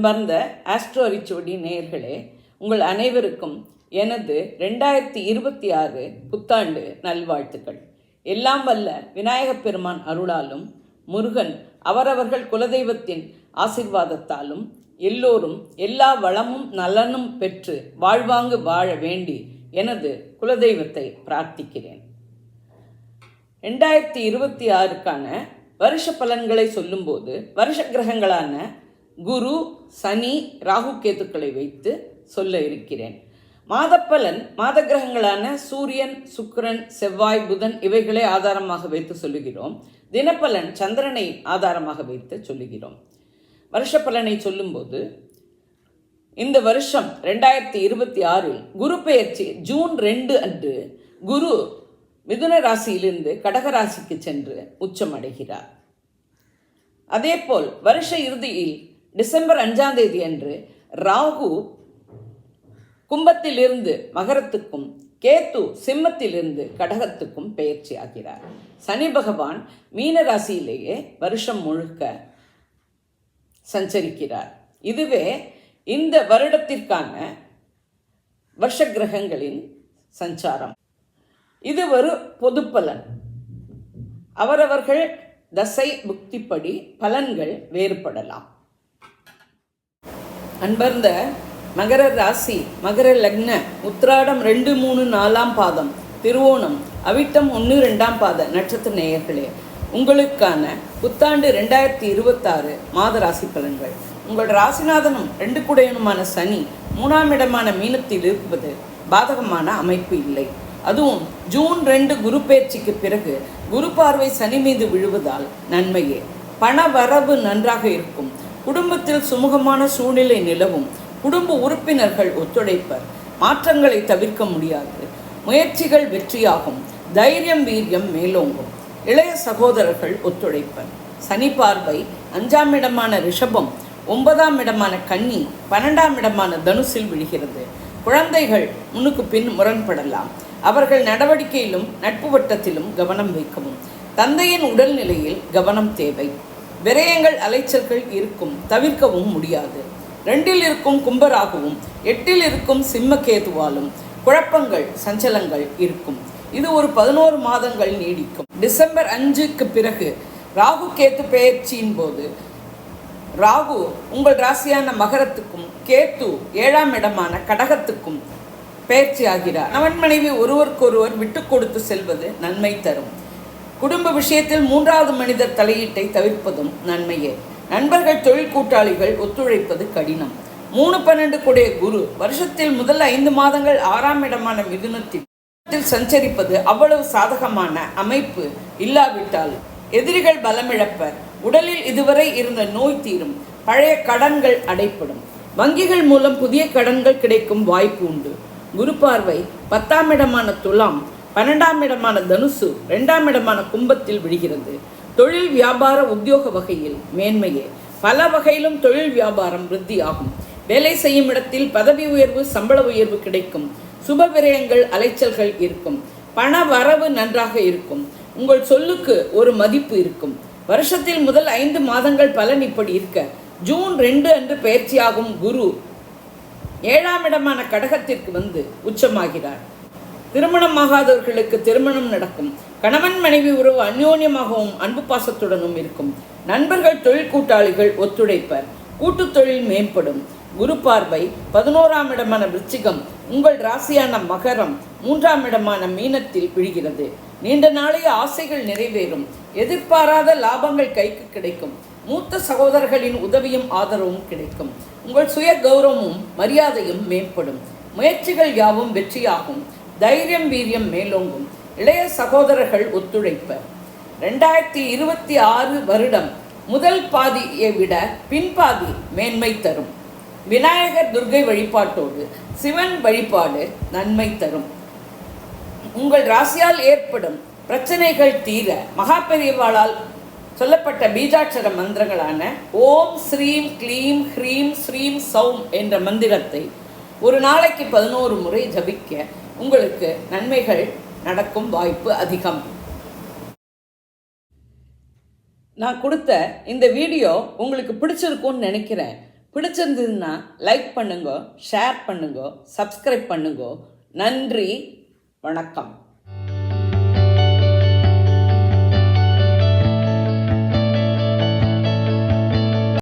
அன்பார்ந்த ஆஸ்ட்ரோ அரிச்சுவடி நேயர்களே உங்கள் அனைவருக்கும் எனது ரெண்டாயிரத்தி இருபத்தி ஆறு புத்தாண்டு நல்வாழ்த்துக்கள். எல்லாம் வல்ல விநாயகப் பெருமான் அருளாலும் முருகன் அவரவர்கள் குலதெய்வத்தின் ஆசிர்வாதத்தாலும் எல்லோரும் எல்லா வளமும் நலனும் பெற்று வாழ்வாங்கு வாழ வேண்டி எனது குலதெய்வத்தை பிரார்த்திக்கிறேன். ரெண்டாயிரத்தி இருபத்தி ஆறுக்கான வருஷ பலன்களை சொல்லும்போது வருஷ கிரகங்களான குரு சனி ராகு கேத்துக்களை வைத்து சொல்ல இருக்கிறேன். மாதப்பலன் மாத கிரகங்களான சூரியன் சுக்கிரன் செவ்வாய் புதன் இவைகளை ஆதாரமாக வைத்து சொல்லுகிறோம். தினப்பலன் சந்திரனை ஆதாரமாக வைத்து சொல்லுகிறோம். வருஷ பலனை சொல்லும்போது இந்த வருஷம் ரெண்டாயிரத்தி இருபத்தி ஆறில் குரு பெயர்ச்சி ஜூன் ரெண்டு அன்று குரு மிதுன ராசியிலிருந்து கடக ராசிக்கு சென்று உச்சமடைகிறார். அதேபோல் வருஷ இறுதியில் டிசம்பர் அஞ்சாம் தேதி அன்று ராகு கும்பத்திலிருந்து மகரத்துக்கும் கேத்து சிம்மத்திலிருந்து கடகத்துக்கும் பெயர்ச்சி ஆகிறார். சனி பகவான் மீன ராசியிலேயே வருஷம் முழுக்க சஞ்சரிக்கிறார். இதுவே இந்த வருடத்திற்கான வருஷ கிரகங்களின் சஞ்சாரம். இது ஒரு பொது பலன். அவரவர்கள் தசை புக்திப்படி பலன்கள் வேறுபடலாம். அன்பர்ந்த மகர ராசி மகர லக்ன உத்ராடம் ரெண்டு மூணு நாலாம் பாதம் திருவோணம் அவிட்டம் ஒன்று ரெண்டாம் பாத நட்சத்திர நேயர்களே உங்களுக்கான புத்தாண்டு ரெண்டாயிரத்தி இருபத்தாறு மாத ராசி பலன்கள். உங்கள் ராசிநாதனும் ரெண்டு குடையனுமான சனி மூணாம் இடமான மீனத்தில் இருப்பது பாதகமான அமைப்பு இல்லை. அதுவும் ஜூன் ரெண்டு குரு பயிற்சிக்கு பிறகு குரு பார்வை சனி மீது விழுவதால் நன்மையே. பண வரவு நன்றாக இருக்கும். குடும்பத்தில் சுமூகமான சூழ்நிலை நிலவும். குடும்ப உறுப்பினர்கள் ஒத்துழைப்பர். மாற்றங்களை தவிர்க்க முடியாது. முயற்சிகள் வெற்றியாகும். தைரியம் வீரியம் மேலோங்கும். இளைய சகோதரர்கள் ஒத்துழைப்பர். சனி பார்வை அஞ்சாம் இடமான ரிஷபம் ஒன்பதாம் இடமான கன்னி பன்னெண்டாம் இடமான தனுசில் விழுகிறது. குழந்தைகள் முன்னுக்கு பின் முரண்படலாம். அவர்கள் நடவடிக்கையிலும் நட்பு வட்டத்திலும் கவனம் வைக்கவும். தந்தையின் உடல்நிலையில் கவனம் தேவை. விரயங்கள் அலைச்சல்கள் இருக்கும் தவிர்க்கவும் முடியாது. ரெண்டில் இருக்கும் கும்பராகவும் எட்டில் இருக்கும் சிம்மக்கேதுவாலும் குழப்பங்கள் சஞ்சலங்கள் இருக்கும். இது ஒரு பதினோரு மாதங்கள் நீடிக்கும். டிசம்பர் அஞ்சுக்கு பிறகு ராகு கேத்து பெயர்ச்சியின் போது ராகு உங்கள் ராசியான மகரத்துக்கும் கேத்து ஏழாம் இடமான கடகத்துக்கும் பெயர்ச்சி ஆகிறார் நவன் மனைவி ஒருவருக்கொருவர் விட்டு கொடுத்து செல்வது நன்மை தரும். குடும்ப விஷயத்தில் மூன்றாவது மனிதர் தலையீட்டை தவிர்ப்பதும் நன்மையே. நண்பர்கள் தொழில் கூட்டாளிகள் ஒத்துழைப்பது கடினம். மூணு பன்னெண்டு கூடிய குரு வருஷத்தில் முதல் ஐந்து மாதங்கள் ஆறாம் இடமான மிதுனத்தில் சஞ்சரிப்பது அவ்வளவு சாதகமான அமைப்பு இல்லாவிட்டால் எதிரிகள் பலமிழப்பர். உடலில் இதுவரை இருந்த நோய் தீரும். பழைய கடன்கள் அடைப்படும். வங்கிகள் மூலம் புதிய கடன்கள் கிடைக்கும் வாய்ப்பு உண்டு. குரு பார்வை பத்தாம் இடமான துலாம் பன்னெண்டாம் இடமான தனுசு ரெண்டாம் இடமான கும்பத்தில் விழுகிறது. தொழில் வியாபார உத்தியோக வகையில் மேன்மையே. பல வகையிலும் தொழில் வியாபாரம் விருத்தியாகும். வேலை செய்யும் இடத்தில் பதவி உயர்வு சம்பள உயர்வு கிடைக்கும். சுப விரயங்கள் அலைச்சல்கள் இருக்கும். பண வரவு நன்றாக இருக்கும். உங்கள் சொல்லுக்கு ஒரு மதிப்பு இருக்கும். வருஷத்தில் முதல் ஐந்து மாதங்கள் பலன் இப்படி இருக்க. ஜூன் ரெண்டு அன்று பயிற்சியாகும் குரு ஏழாம் இடமான கடகத்திற்கு வந்து உச்சமாகிறார். திருமணமாகாதவர்களுக்கு திருமணம் நடக்கும். கணவன் மனைவி உறவு அந்யோன்யமாகவும் அன்பு பாசத்துடனும் இருக்கும். நண்பர்கள் தொழில் கூட்டாளிகள் ஒத்துழைப்பர். கூட்டு தொழில் மேம்படும். குரு பார்வை பதினோராம் இடமான விருச்சிகம் உங்கள் ராசியான மகரம் மூன்றாம் இடமான மீனத்தில் விழுகிறது. நீண்ட நாளைய ஆசைகள் நிறைவேறும். எதிர்பாராத லாபங்கள் கைக்கு கிடைக்கும். மூத்த சகோதரர்களின் உதவியும் ஆதரவும் கிடைக்கும். உங்கள் சுய கௌரவமும் மரியாதையும் மேம்படும். முயற்சிகள் யாவும் வெற்றியாகும். தைரியம் வீரியம் மேலோங்கும். இளைய சகோதரர்கள் ஒத்துழைப்பர். ரெண்டாயிரத்தி இருபத்தி ஆறு வருடம் முதல் பாதியை விட பின்பாதி மேன்மை தரும். விநாயகர் துர்கை வழிபாட்டோடு சிவன் வழிபாடு நன்மை தரும். உங்கள் ராசியால் ஏற்படும் பிரச்சனைகள் தீர மகா பெரியவாளால் சொல்லப்பட்ட பீஜாட்சர மந்திரங்களான ஓம் ஸ்ரீம் க்ளீம் ஹ்ரீம் ஸ்ரீம் சௌம் என்ற மந்திரத்தை ஒரு நாளைக்கு பதினோரு முறை ஜபிக்க உங்களுக்கு நன்மைகள் நடக்கும் வாய்ப்பு அதிகம். நான் கொடுத்த இந்த வீடியோ உங்களுக்கு பிடிச்சிருக்கும்னு நினைக்கிறேன். பிடிச்சிருந்ததுன்னா லைக் பண்ணுங்க ஷேர் பண்ணுங்க சப்ஸ்கிரைப் பண்ணுங்க. நன்றி வணக்கம்.